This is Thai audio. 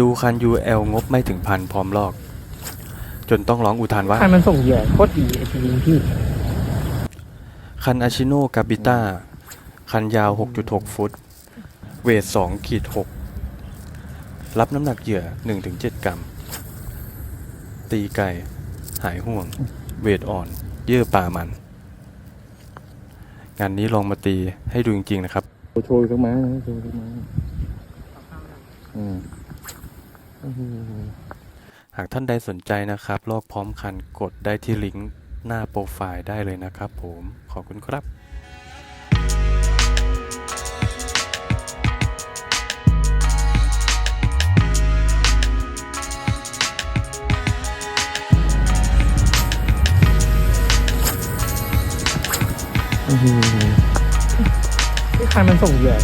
ดูคัน UL งบไม่ถึงพันพร้อมลอก จนต้องร้องอุทานว่า คันมันส่งเหยื่อโคตรดีไอ้จริงๆพี่ คันอาชิโนกาบิต้า คันยาว 6.6 ฟุต เวท2ขีด6รับน้ำหนักเหยื่อ 1-7 กรัม ตีไก่ หายห่วง เวทอ่อน เยื่อป่ามัน งานนี้ลองมาตีให้ดูจริง ๆ นะครับ โชว์สักไม้นะโชว์สักไม้อืมโอ้โหากท่านใดสนใจนะครับลอกพร้อมคันกดได้ที่ลิงก์หน้าโปรไฟล์ได้เลยนะครับผม ขอบคุณครับที่คันมันส่งเหยื่อ